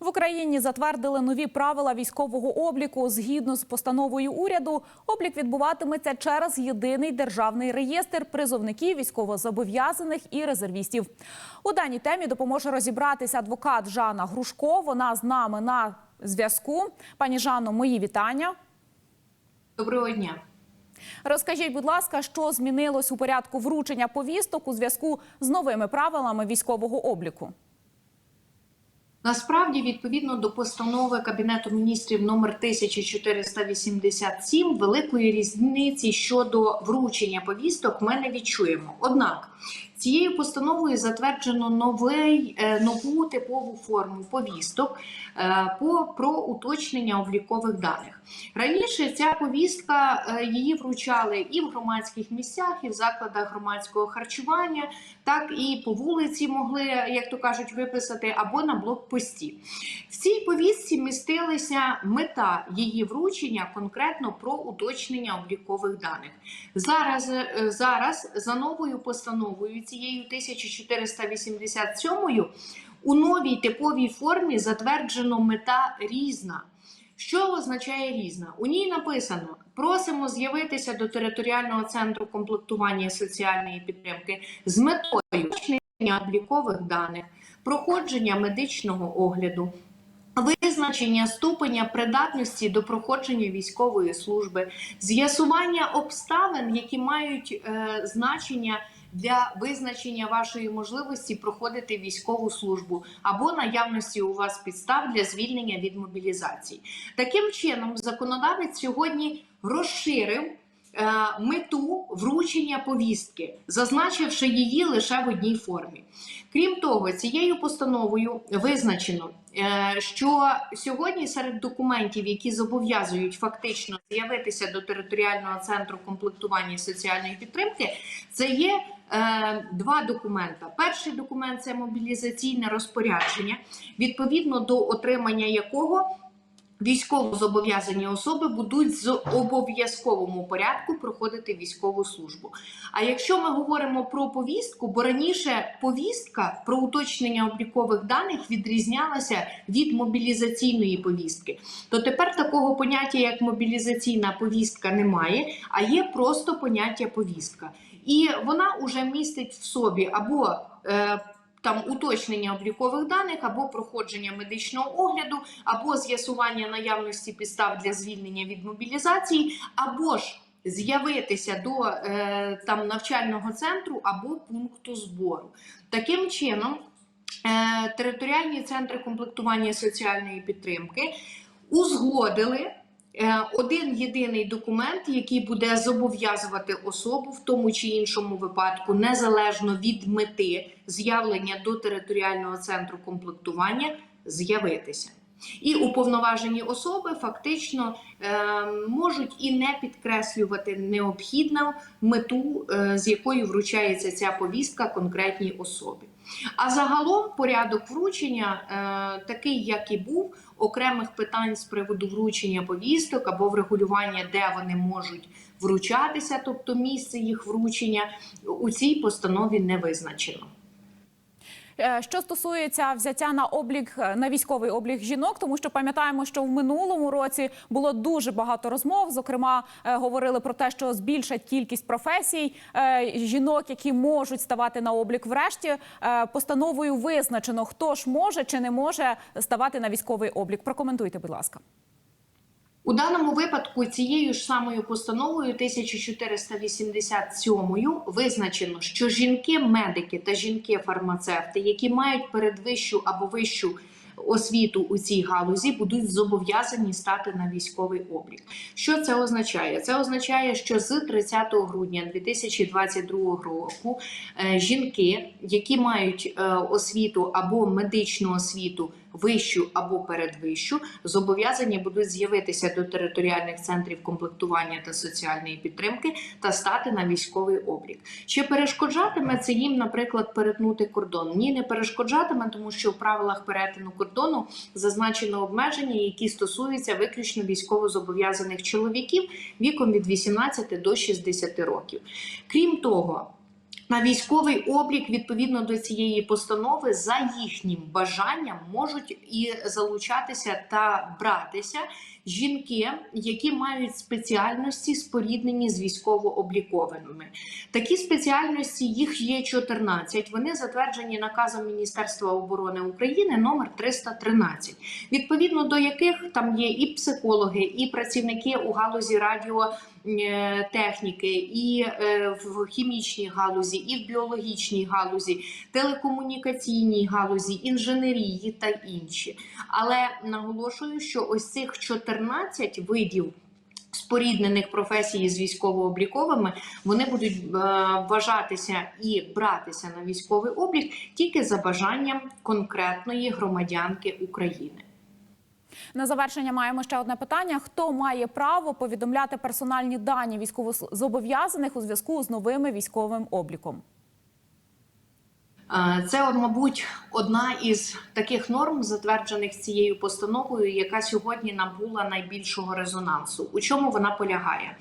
В Україні затвердили нові правила військового обліку. Згідно з постановою уряду, облік відбуватиметься через єдиний державний реєстр призовників, військовозобов'язаних і резервістів. У даній темі допоможе розібратися адвокат Жанна Грушко. Вона з нами на зв'язку. Пані Жанно, мої вітання. Доброго дня. Розкажіть, будь ласка, що змінилось у порядку вручення повісток у зв'язку з новими правилами військового обліку? Насправді, відповідно до постанови Кабінету міністрів номер 1487, великої різниці щодо вручення повісток ми не відчуємо. Однак цією постановою затверджено новий, е, нову типову форму повісток е, про уточнення облікових даних. Раніше ця повістка е, її вручали і в громадських місцях, і в закладах громадського харчування, так і по вулиці могли, як то кажуть, виписати або на блокпості. В цій повістці містилася мета її вручення конкретно про уточнення облікових даних. Зараз, зараз за новою постановою цією 1487 у новій типовій формі затверджено мета різна. Що означає різна? У ній написано: просимо з'явитися до територіального центру комплектування соціальної підтримки з метою облікових даних, проходження медичного огляду. Визначення ступеня придатності до проходження військової служби, з'ясування обставин, які мають е, значення для визначення вашої можливості проходити військову службу або наявності у вас підстав для звільнення від мобілізації. Таким чином, законодавець сьогодні розширив е, мету вручення повістки, зазначивши її лише в одній формі. Крім того, цією постановою визначено, е, що сьогодні серед документів, які зобов'язують фактично з'явитися до територіального центру комплектування соціальної підтримки, це є два документа. Перший документ це мобілізаційне розпорядження, відповідно до отримання якого Військовозобов'язані особи будуть з обов'язковому порядку проходити військову службу. А якщо ми говоримо про повістку, бо раніше повістка про уточнення облікових даних відрізнялася від мобілізаційної повістки, то тепер такого поняття, як мобілізаційна повістка, немає, а є просто поняття повістка. І вона вже містить в собі або е, там уточнення облікових даних або проходження медичного огляду, або з'ясування наявності підстав для звільнення від мобілізації, або ж з'явитися до е, там навчального центру або пункту збору. Таким чином, е, територіальні центри комплектування соціальної підтримки узгодили. Е, Один єдиний документ, який буде зобов'язувати особу в тому чи іншому випадку, незалежно від мети з'явлення до територіального центру комплектування, з'явитися. І уповноважені особи фактично е, можуть і не підкреслювати необхідну мету, е, з якою вручається ця повістка конкретній особі. А загалом порядок вручення е, такий, як і був, окремих питань з приводу вручення повісток або врегулювання, де вони можуть вручатися, тобто місце їх вручення, у цій постанові не визначено. Е, Що стосується взяття на облік е, на військовий облік жінок, тому що пам'ятаємо, що в минулому році було дуже багато розмов. Зокрема, е, говорили про те, що збільшать кількість професій жінок, які можуть ставати на облік. Врешті постановою визначено, хто ж може чи не може ставати на військовий облік. Прокоментуйте, будь ласка. У даному випадку цією ж самою постановою 1487 визначено, що жінки-медики та жінки-фармацевти, які мають передвищу або вищу освіту у цій галузі, будуть зобов'язані стати на військовий облік. Що це означає? Це означає, що з 30 грудня 2022 року е, жінки, які мають е, освіту або медичну освіту, вищу або передвищу, зобов'язані будуть з'явитися до територіальних центрів комплектування та соціальної підтримки та стати на військовий облік. Чи перешкоджатиме це їм, наприклад, перетнути кордон? Ні, не перешкоджатиме, тому що в правилах перетину кордону зазначено обмеження, які стосуються виключно військовозобов'язаних чоловіків віком від 18 до 60 років. Крім того. На військовий облік відповідно до цієї постанови за їхнім бажанням можуть і залучатися та братися жінки, які мають спеціальності споріднені з військово-облікованими. Такі спеціальності їх є 14. Вони затверджені наказом Міністерства оборони України номер 313, відповідно до яких там є і психологи, і працівники у галузі радіотехніки, і е, в хімічній галузі, і в біологічній галузі, телекомунікаційній галузі, інженерії та інші. Але наголошую, що ось цих 14 видів. Споріднених професій з військово-обліковими вони будуть е, вважатися і братися на військовий облік тільки за бажанням конкретної громадянки України. На завершення маємо ще одне питання: хто має право повідомляти персональні дані військовозобов'язаних у зв'язку з новими військовим обліком? Е, Це, мабуть, одна із таких норм, затверджених цією постановою, яка сьогодні набула найбільшого резонансу. У чому вона полягає?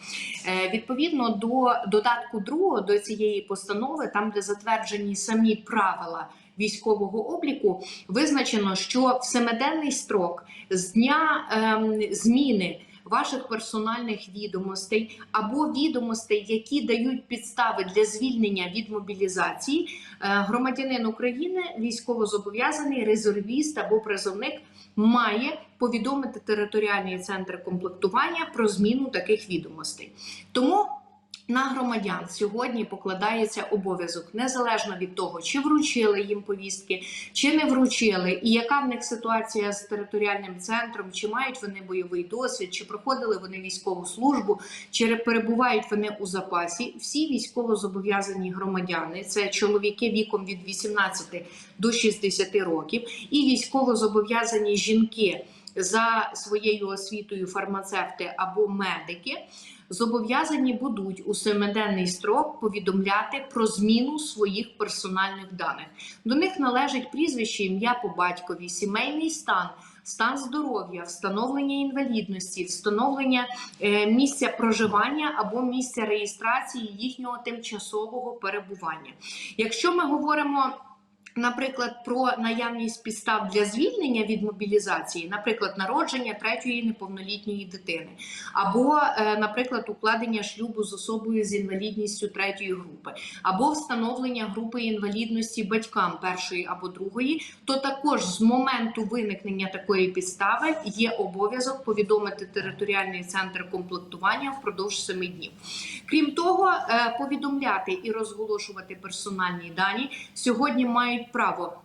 Е, Відповідно до додатку другого до цієї постанови, там де затверджені самі правила. Військового обліку визначено, що в семиденний строк з дня ем, зміни ваших персональних відомостей або відомостей, які дають підстави для звільнення від мобілізації, е, громадянин України, військовозобов'язаний, резервіст або призовник має повідомити територіальний центр комплектування про зміну таких відомостей. Тому на громадян сьогодні покладається обов'язок незалежно від того, чи вручили їм повістки, чи не вручили, і яка в них ситуація з територіальним центром, чи мають вони бойовий досвід, чи проходили вони військову службу, чи перебувають вони у запасі. Всі військовозобов'язані громадяни, це чоловіки віком від 18 до 60 років, і військовозобов'язані жінки за своєю освітою фармацевти або медики зобов'язані будуть у семиденний строк повідомляти про зміну своїх персональних даних. До них належить прізвище, ім'я по батькові, сімейний стан. Стан здоров'я, встановлення інвалідності, встановлення е, місця проживання або місця реєстрації їхнього тимчасового перебування. Якщо ми говоримо наприклад, про наявність підстав для звільнення від мобілізації, наприклад, народження третьої неповнолітньої дитини, або, е, наприклад, укладення шлюбу з особою з інвалідністю третьої групи, або встановлення групи інвалідності батькам першої або другої, то також з моменту виникнення такої підстави є обов'язок повідомити територіальний центр комплектування впродовж семи днів. Крім того, е, повідомляти і розголошувати персональні дані сьогодні мають право.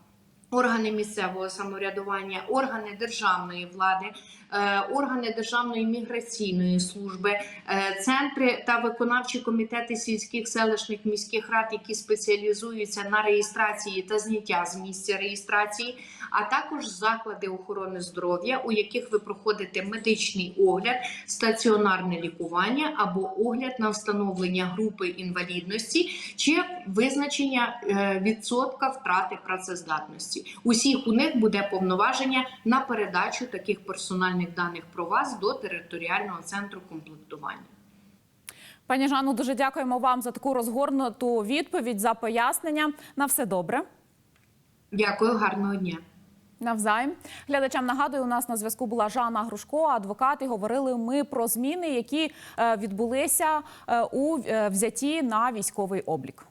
Органи місцевого самоврядування, органи державної влади, е, органи Державної міграційної служби, е, центри та виконавчі комітети сільських селищних міських рад, які спеціалізуються на реєстрації та зняття з місця реєстрації, а також заклади охорони здоров'я, у яких ви проходите медичний огляд, стаціонарне лікування або огляд на встановлення групи інвалідності чи визначення е, відсотка втрати працездатності. Усіх у них буде повноваження на передачу таких персональних даних про вас до територіального центру комплектування. Пані Жанну, дуже дякуємо вам за таку розгорнуту відповідь за пояснення. На все добре. Дякую, гарного дня. Навзаєм глядачам нагадую, у нас на зв'язку була Жанна Грушко, адвокат. І говорили ми про зміни, які е, відбулися е, у е, взятті на військовий облік.